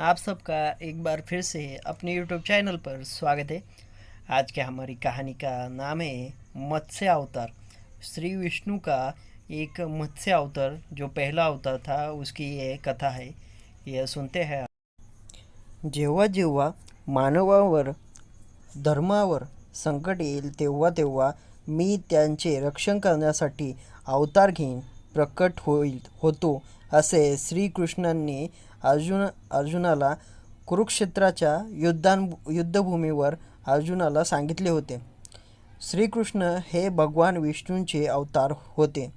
आप सबका एक बार फिर से अपने यूट्यूब चैनल पर स्वागत है। आज के हमारी कहानी का नाम है मत्स्य अवतार। श्री विष्णु का एक मत्स्य अवतार, जो पहला अवतार था, उसकी ये कथा है। यह सुनते हैं जेव्हा जेव्हा मानवावर, धर्मावर संकट येईल, तेव्हा तेव्हा मी त्यांचे रक्षण करण्यासाठी अवतार घेईन, प्रकट होईल, होतो, असे श्रीकृष्णांनी अर्जुन अर्जुनाला कुरुक्षेत्राच्या युद्धां युद्धभूमीवर अर्जुनाला सांगितले होते. श्रीकृष्ण हे भगवान विष्णूंचे अवतार होते.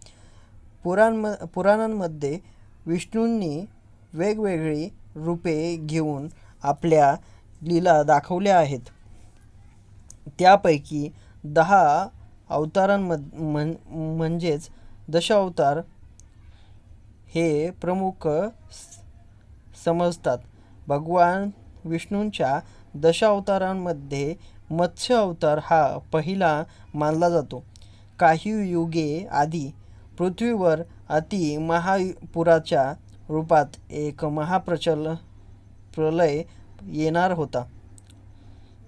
पुराण पुराणांमध्ये विष्णूंनी वेगवेगळी रूपे घेऊन आपल्या लीला दाखवल्या आहेत. त्यापैकी दहा अवतारांमध म्हण म्हणजेच दशावतार हे प्रमुख समजतात. भगवान विष्णूंच्या दशावतारांमध्ये मत्स्य अवतार हा पहिला मानला जातो. काही युगे आधी पृथ्वीवर अति महापुराच्या रूपात एक महाप्रचल प्रलय येणार होता.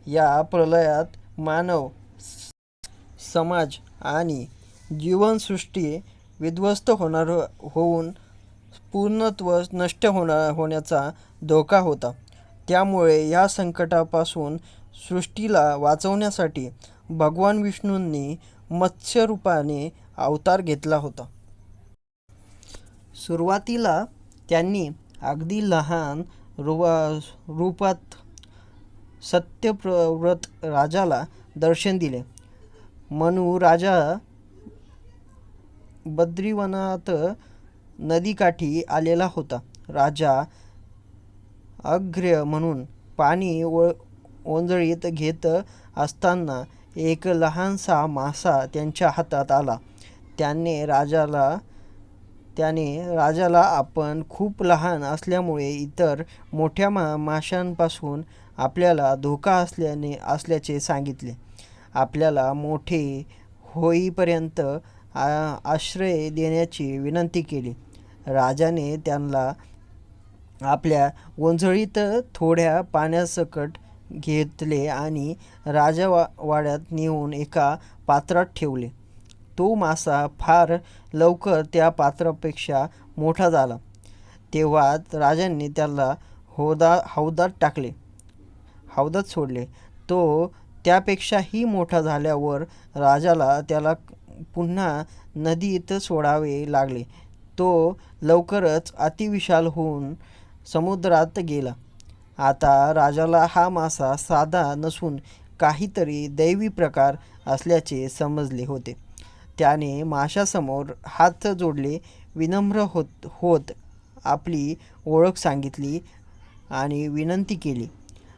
या प्रलयात मानव समाज आणि जीवनसृष्टी विध्वस्त होणार होऊन पूर्णत्व नष्ट होणार होण्याचा धोका होता. त्यामुळे या संकटापासून सृष्टीला वाचवण्यासाठी भगवान विष्णूंनी मत्स्य रूपाने अवतार घेतला होता. सुरुवातीला त्यांनी अगदी लहान रुवा रूपात सत्यप्रव्रत राजाला दर्शन दिले. मनू राजा बद्रीवनात नदीकाठी आलेला होता. राजा अग्र्य म्हणून पाणी ओ ओंजळीत घेत असताना एक लहानसा मासा त्यांच्या हातात आला. त्याने राजाला त्याने राजाला आपण खूप लहान असल्यामुळे इतर मोठ्या मा माशांपासून आपल्याला धोका असल्याने असल्याचे सांगितले. आपल्याला मोठे होईपर्यंत आ- आश्रय देण्याची विनंती केली. राजाने त्यांना आपल्या ओंजळीत थोड्या पाण्यासकट घेतले आणि राजा वाड्यात नेऊन एका पात्रात ठेवले. तो मासा फार लवकर त्या पात्रापेक्षा मोठा झाला. तेव्हा राजांनी त्याला हौदा हौदात टाकले. हौदात सोडले. तो त्यापेक्षाही मोठा झाल्यावर राजाला त्याला पुन्हा नदीत सोडावे लागले. तो लवकरच अतिविशाल होऊन समुद्रात गेला. आता राजाला हा मासा साधा नसून काहीतरी दैवी प्रकार असल्याचे समजले होते. त्याने माशासमोर हात जोडले विनम्र होत होत आपली ओळख सांगितली आणि विनंती केली.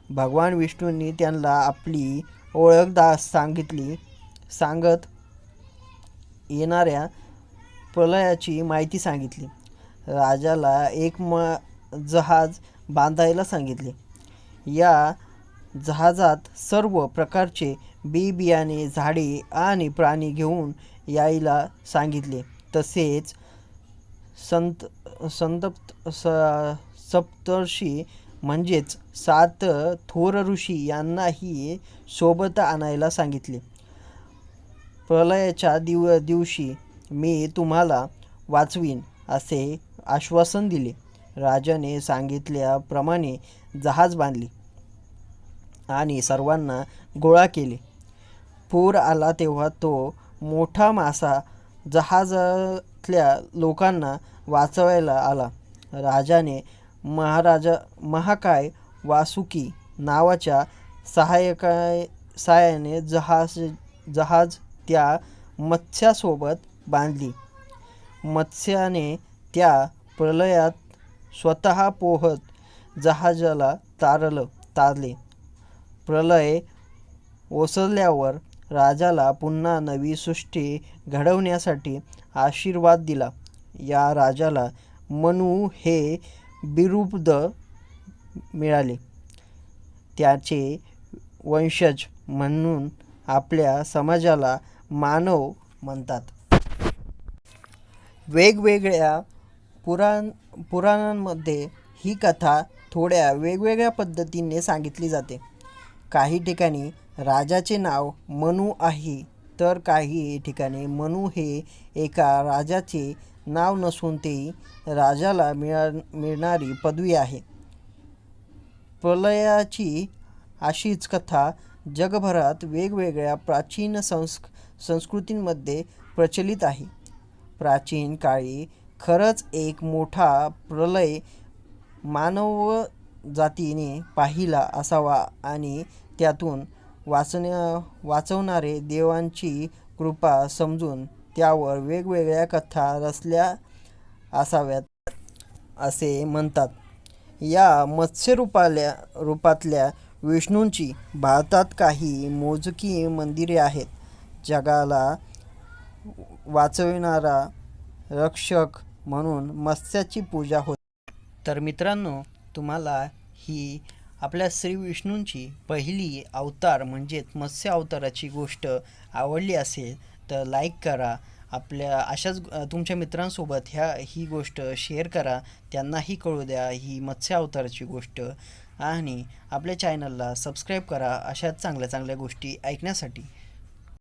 भगवान विष्णूंनी त्यांना आपली ओळख दा सांगितली सांगत येणाऱ्या प्रलयाची माहिती सांगितली. राजाला एक म जहाज बांधायला सांगितले. या जहाजात सर्व प्रकारचे बी बियाणे झाडे आणि प्राणी घेऊन यायला सांगितले. तसेच संत संतप्त स सप्तर्षी म्हणजेच सात थोर ऋषी यांनाही सोबत आणायला सांगितले. प्रलयाच्या दिव दिवशी मी तुम्हाला वाचवीन असे आश्वासन दिले. राजाने सांगितल्याप्रमाणे जहाज बांधली आणि सर्वांना गोळा केले. पूर आला तेव्हा तो मोठा मासा जहाजातल्या लोकांना वाचवायला आला. राजाने महाराजा महाकाय वासुकी नावाच्या सहाय्यकाय सहाय्याने जहाज जहाज त्या मत्स्यासोबत बांधली. मत्स्याने त्या प्रलयात स्वतः पोहत जहाजाला तारलं तारले. प्रलय ओसरल्यावर राजाला पुन्हा नवी सृष्टी घडवण्यासाठी आशीर्वाद दिला. या राजाला मनू हे बिरुब्द मिळाले. त्याचे वंशज म्हणून आपल्या समाजाला मानव म्हणतात. वेगवेगळ्या पुराण पुराणांमध्ये ही कथा थोड्या वेगवेगळ्या पद्धतीने सांगितली जाते. काही ठिकाणी राजाचे नाव मनू आहे तर काही ठिकाणी मनू हे एका राजाचे नाव नसून ते राजाला मिळा मिळणारी पदवी आहे. प्रलयाची अशीच कथा जगभरात वेगवेगळ्या प्राचीन संस्क संस्कृतींमध्ये प्रचलित आहे. प्राचीन काळी खरंच एक मोठा प्रलय मानव जातीने पाहिला असावा आणि त्यातून वाचण्या वाचवणारे देवांची कृपा समजून त्यावर वेगवेगळ्या कथा रचल्या असाव्यात असे म्हणतात. या मत्स्यरूपाल्या रूपातल्या विष्णूंची भारतात काही मोजकी मंदिरे आहेत. जगाला वाचविणारा रक्षक म्हणून मत्स्याची पूजा होते. तर मित्रांनो तुम्हाला ही आपल्या श्री विष्णूंची पहिली अवतार म्हणजेच मत्स्य अवताराची गोष्ट आवडली असेल तर लाईक करा. आपल्या अशाच तुमच्या मित्रांसोबत ह्या ही गोष्ट शेअर करा. त्यांनाही कळू द्या ही मत्स्य अवताराची गोष्ट. आणि आपल्या चॅनलला सबस्क्राईब करा अशाच चांगल्या चांगल्या गोष्टी ऐकण्यासाठी.